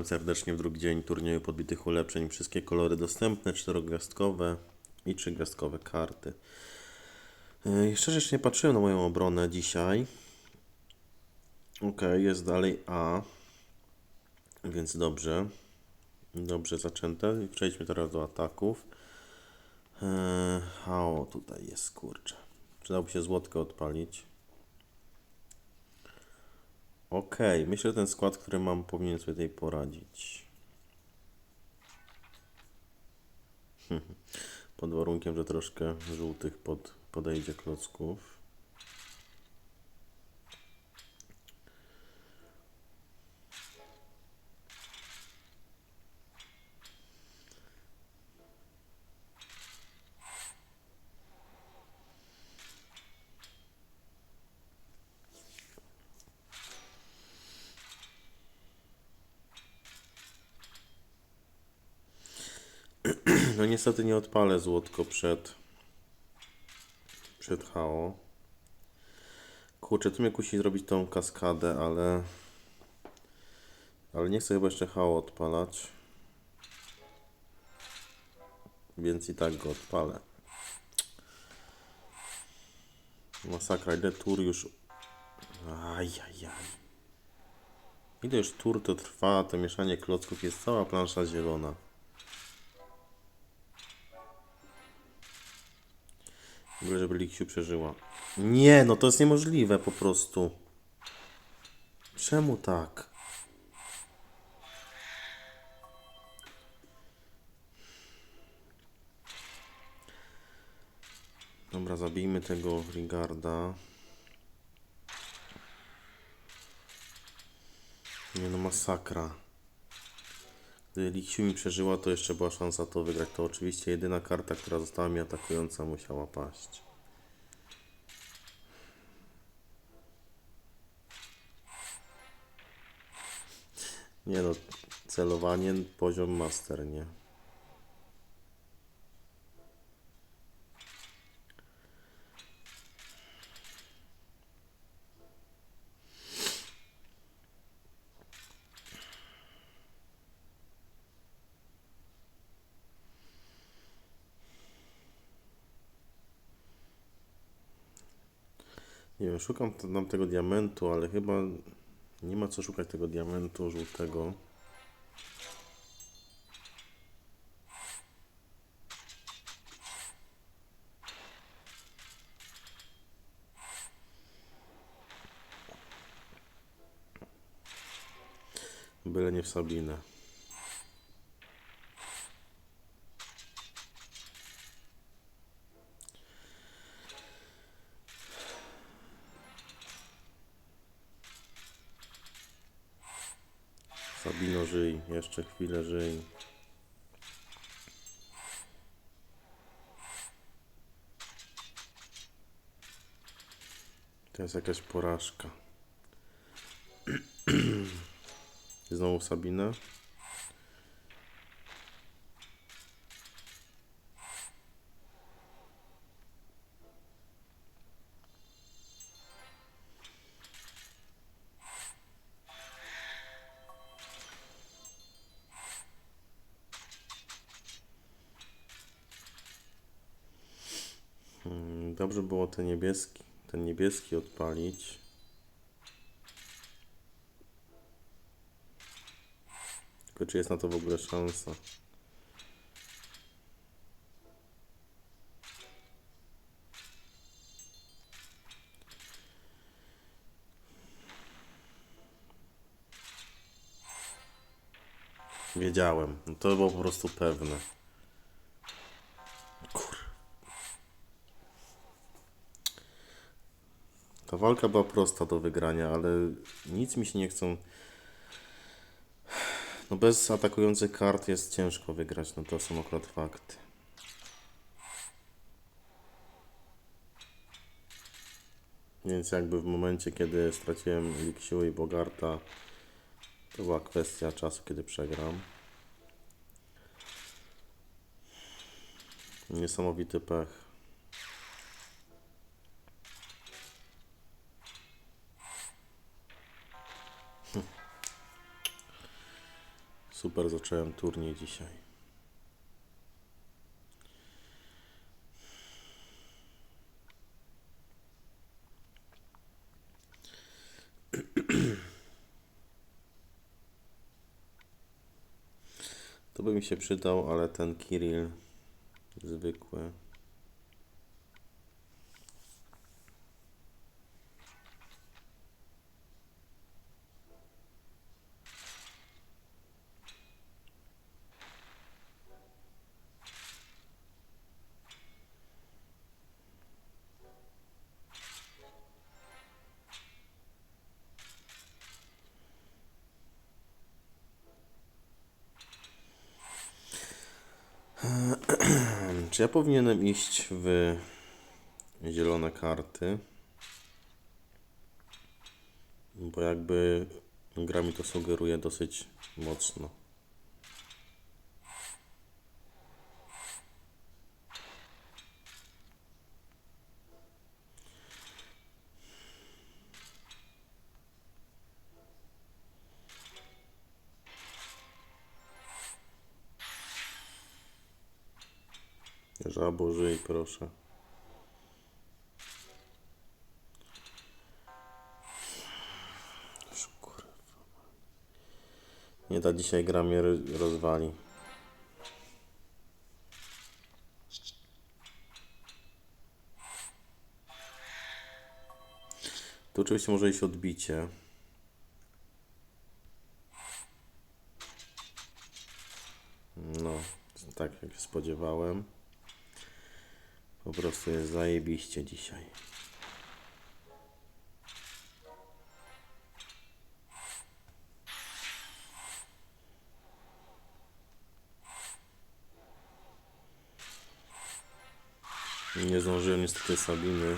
Witam serdecznie w drugi dzień turnieju podbitych ulepszeń. Wszystkie kolory dostępne, czterogwiazdkowe i trzygwiazdkowe karty. Yy, Szczerze jeszcze nie patrzyłem na moją obronę dzisiaj. Ok, jest dalej A. Więc dobrze. Dobrze zaczęte. Przejdźmy teraz do ataków. A o, tutaj jest, kurczę. Przydałoby się złotkę odpalić. Okej, myślę, że ten skład, który mam, powinien sobie tutaj poradzić. Pod warunkiem, że troszkę żółtych pod, podejdzie klocków. No niestety nie odpalę złotko przed przed HO. Kurczę, tu mnie kusi zrobić tą kaskadę, ale ale nie chcę chyba jeszcze HO odpalać. Więc i tak go odpalę. Masakra, ile tur już... Ajajaj. Ile już tur to trwa, to mieszanie klocków, jest cała plansza zielona. W ogóle, żeby Liksiu przeżyła. Nie, no to jest niemożliwe po prostu. Czemu tak? Dobra, zabijmy tego Rigarda. Nie no, masakra. Gdyby Liksiu mi przeżyła, to jeszcze była szansa to wygrać. To oczywiście jedyna karta, która została mi atakująca, musiała paść. Nie no, celowanie poziom master, nie? Nie wiem, szukam tam tego diamentu, ale chyba nie ma co szukać tego diamentu żółtego. Byle nie w Sabinę. Sabino, żyj. Jeszcze chwilę, żyj. To jest jakaś porażka. Znowu Sabina. Było ten niebieski, ten niebieski odpalić. Tylko czy jest na to w ogóle szansa? Wiedziałem. No to było po prostu pewne. Ta walka była prosta do wygrania, ale nic mi się nie chcą. No bez atakujących kart jest ciężko wygrać, no to są akurat fakty. Więc jakby w momencie, kiedy straciłem Liksiu i Bogarta, to była kwestia czasu, kiedy przegram. Niesamowity pech. Super zacząłem turniej dzisiaj. To by mi się przydał, ale ten Kirill zwykły. Czy ja powinienem iść w zielone karty? Bo jakby gra mi to sugeruje dosyć mocno. Żabo, żyj, proszę. Nie ta dzisiaj gra mnie ro- rozwali. Tu oczywiście może iść odbicie. No, tak jak spodziewałem. Po prostu jest zajebiście dzisiaj. Nie zdążyłem niestety Sabiny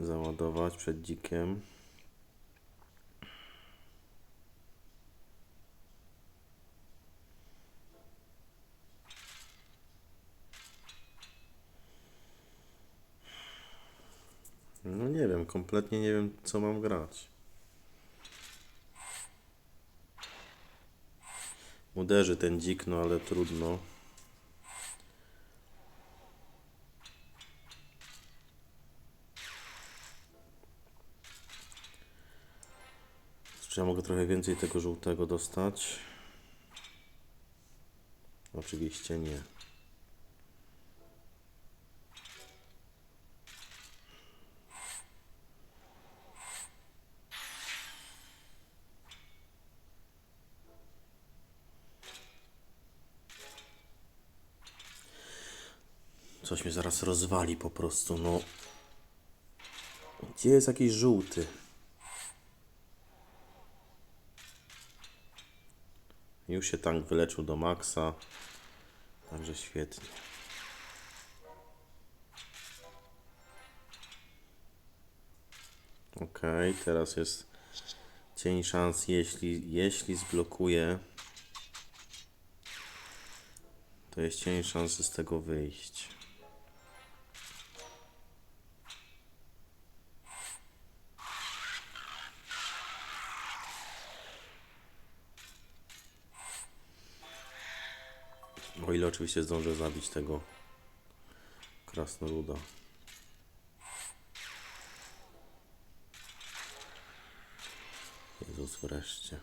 załadować przed dzikiem. No nie kompletnie nie wiem co mam grać. Uderzy ten dzik, no ale trudno. Czy ja mogę trochę więcej tego żółtego dostać? Oczywiście nie. Coś mnie zaraz rozwali po prostu, no. Gdzie jest jakiś żółty? Już się tank wyleczył do maksa. Także świetnie. Ok, teraz jest cień szans, jeśli, jeśli zblokuje, to jest cień szansy z tego wyjść. O ile oczywiście zdążę zabić tego krasnoluda. Jezus wreszcie.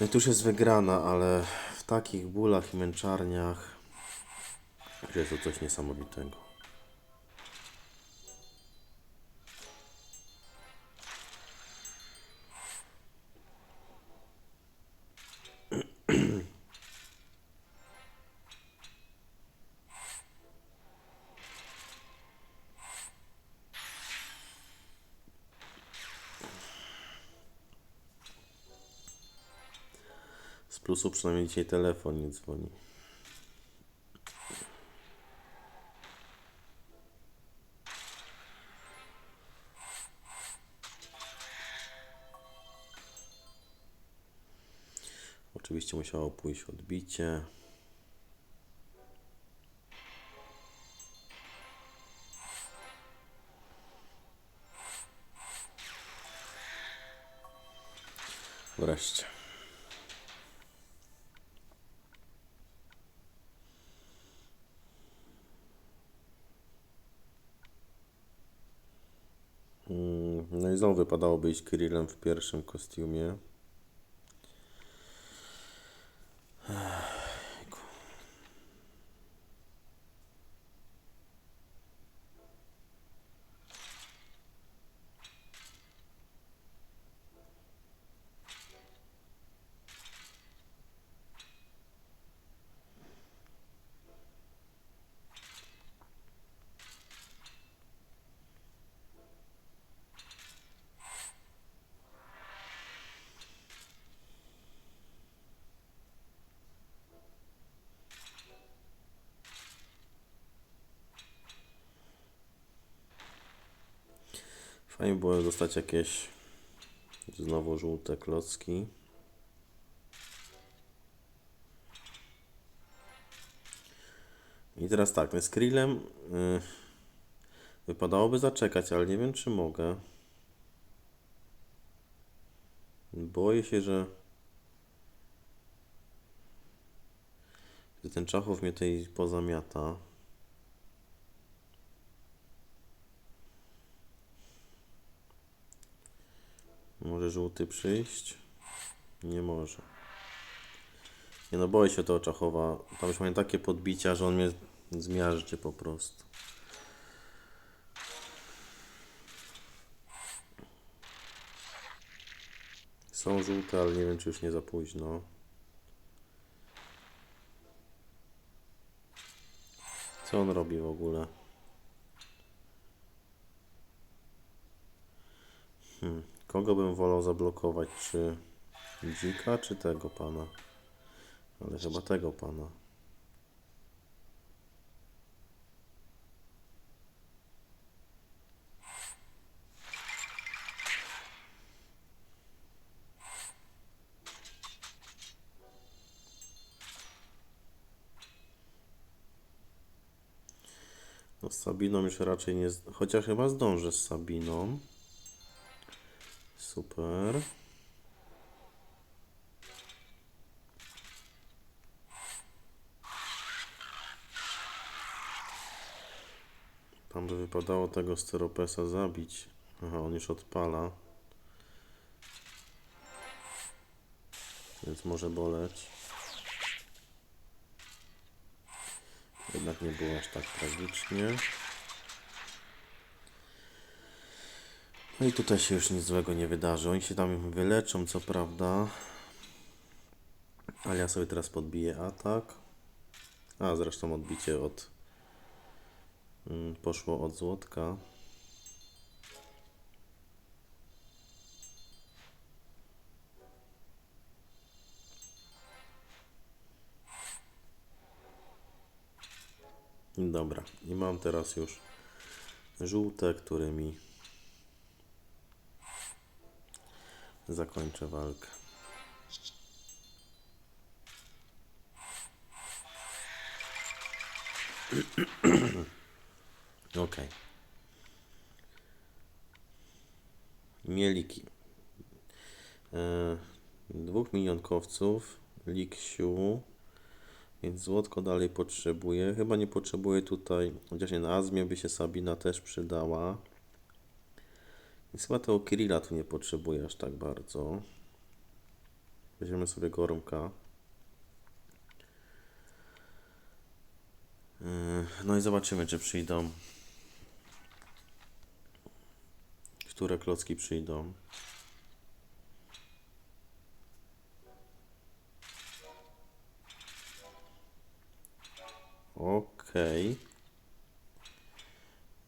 No i tu już jest wygrana, ale w takich bólach i męczarniach jest to coś niesamowitego. Ursusu przynajmniej dzisiaj telefon nie dzwoni. Oczywiście musiało pójść odbicie. Wypadałoby iść Kirillem w pierwszym kostiumie. Fajnie było dostać jakieś znowu żółte klocki. I teraz tak, z Krillem y, wypadałoby zaczekać, ale nie wiem czy mogę. Boję się, że, że ten Czachow mnie tutaj pozamiata. Może żółty przyjść? Nie może. Nie no, boję się tego Czachowa. Tam już mają takie podbicia, że on mnie zmiażdży po prostu. Są żółte, ale nie wiem, czy już nie za późno. Co on robi w ogóle? Hmm. Kogo bym wolał zablokować? Czy dzika, czy tego pana? Ale chyba tego pana. No z Sabiną już raczej nie... Chociaż chyba zdążę z Sabiną. Super. Tam by wypadało tego steropesa zabić. Aha, on już odpala. Więc może boleć. Jednak nie było aż tak tragicznie. No i tutaj się już nic złego nie wydarzy. Oni się tam wyleczą, co prawda. Ale ja sobie teraz podbiję atak. A, zresztą odbicie od... mm, Poszło od złotka. Dobra, i mam teraz już żółte, którymi zakończę walkę. Ok. Mieliki. E, dwóch milionkowców. Liksiu. Więc złotko dalej potrzebuję. Chyba nie potrzebuję tutaj, chociaż nie na Azmie by się Sabina też przydała. Chyba tego Kirilla tu nie potrzebuję aż tak bardzo. Weźmiemy sobie Gormka. Yy, No i zobaczymy, czy przyjdą. Które klocki przyjdą. Okej.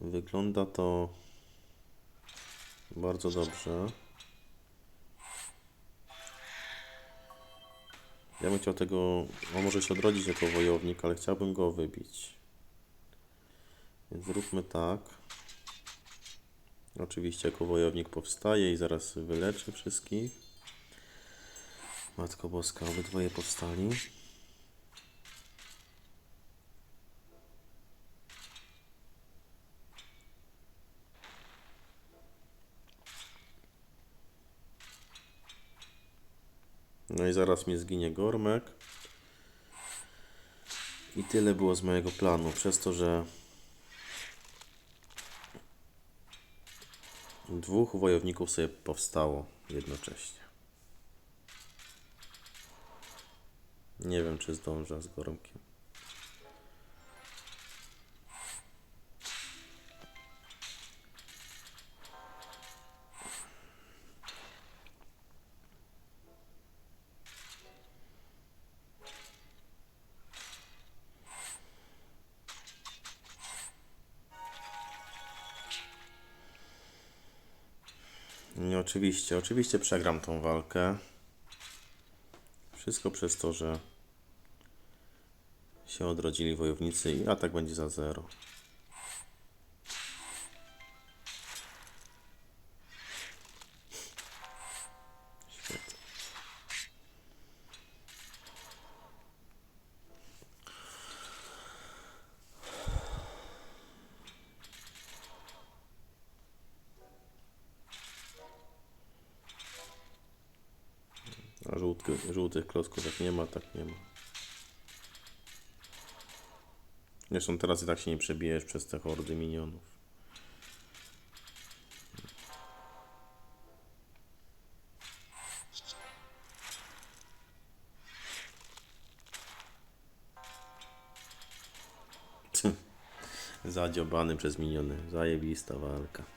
Wygląda to bardzo dobrze. Ja bym chciał tego. On może się odrodzić jako wojownik, ale chciałbym go wybić. Więc zróbmy tak. Oczywiście jako wojownik powstaje i zaraz wyleczy wszystkich. Matko Boska, obydwoje powstali. No i zaraz mi zginie Gormek. I tyle było z mojego planu. Przez to, że dwóch wojowników sobie powstało jednocześnie. Nie wiem, czy zdążę z Gormkiem. Oczywiście, oczywiście przegram tą walkę. Wszystko przez to, że się odrodzili wojownicy i atak będzie za zero. A żółtki, żółtych klocków jak nie ma, tak nie ma. Zresztą teraz i tak się nie przebijesz przez te hordy minionów. Zadziobany przez miniony. Zajebista walka.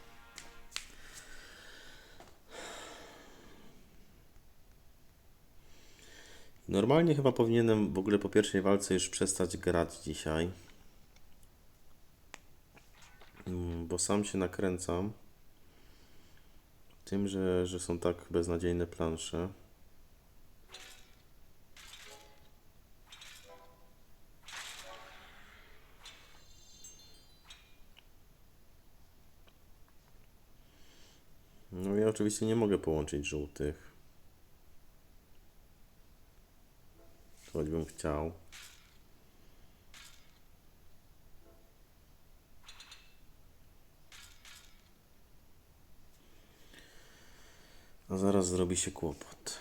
Normalnie chyba powinienem w ogóle po pierwszej walce już przestać grać dzisiaj. Mm, Bo sam się nakręcam tym, że, że są tak beznadziejne plansze. No ja oczywiście nie mogę połączyć żółtych. Chciał. A zaraz zrobi się kłopot.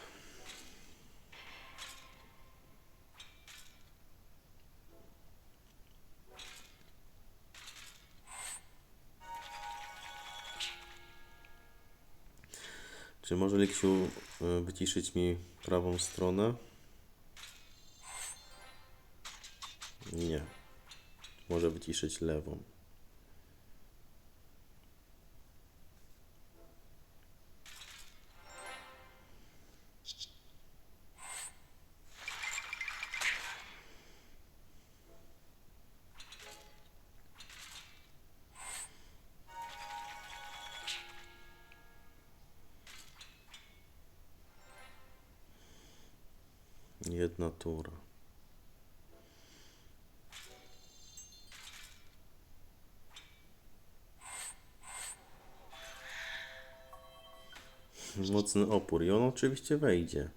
Czy może Liksiu y, wyciszyć mi prawą stronę? Może wyciszyć lewą. Jedna tura. Mocny opór i on oczywiście wejdzie.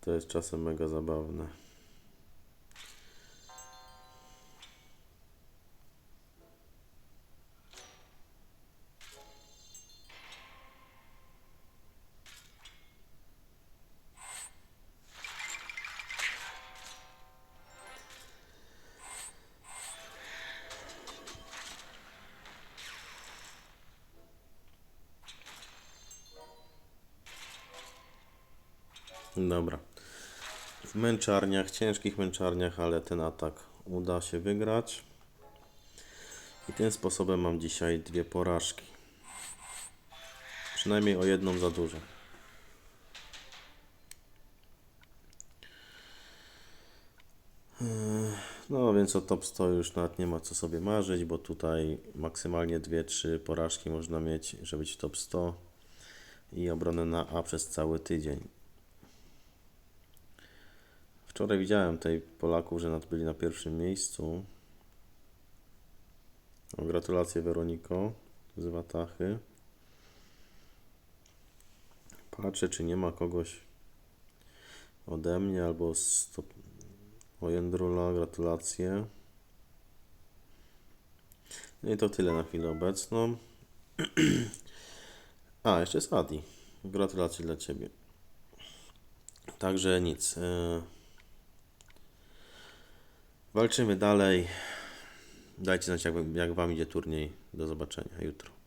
To jest czasem mega zabawne. Dobra. W męczarniach, ciężkich męczarniach, ale ten atak uda się wygrać. I tym sposobem mam dzisiaj dwie porażki. Przynajmniej o jedną za dużo. Eee, No więc o top 100 już nawet nie ma co sobie marzyć, bo tutaj maksymalnie 2-3 porażki można mieć, żeby być w top 100 i obronę na A przez cały tydzień. Wczoraj widziałem tutaj Polaków, że nad byli na pierwszym miejscu. O, gratulacje Weroniko z Watachy. Patrzę, czy nie ma kogoś ode mnie albo z top... o Jędrula, gratulacje. No i to tyle na chwilę obecną. A, jeszcze jest Adi. Gratulacje dla Ciebie. Także nic. Walczymy dalej. Dajcie znać, jak, jak Wam idzie turniej. Do zobaczenia jutro.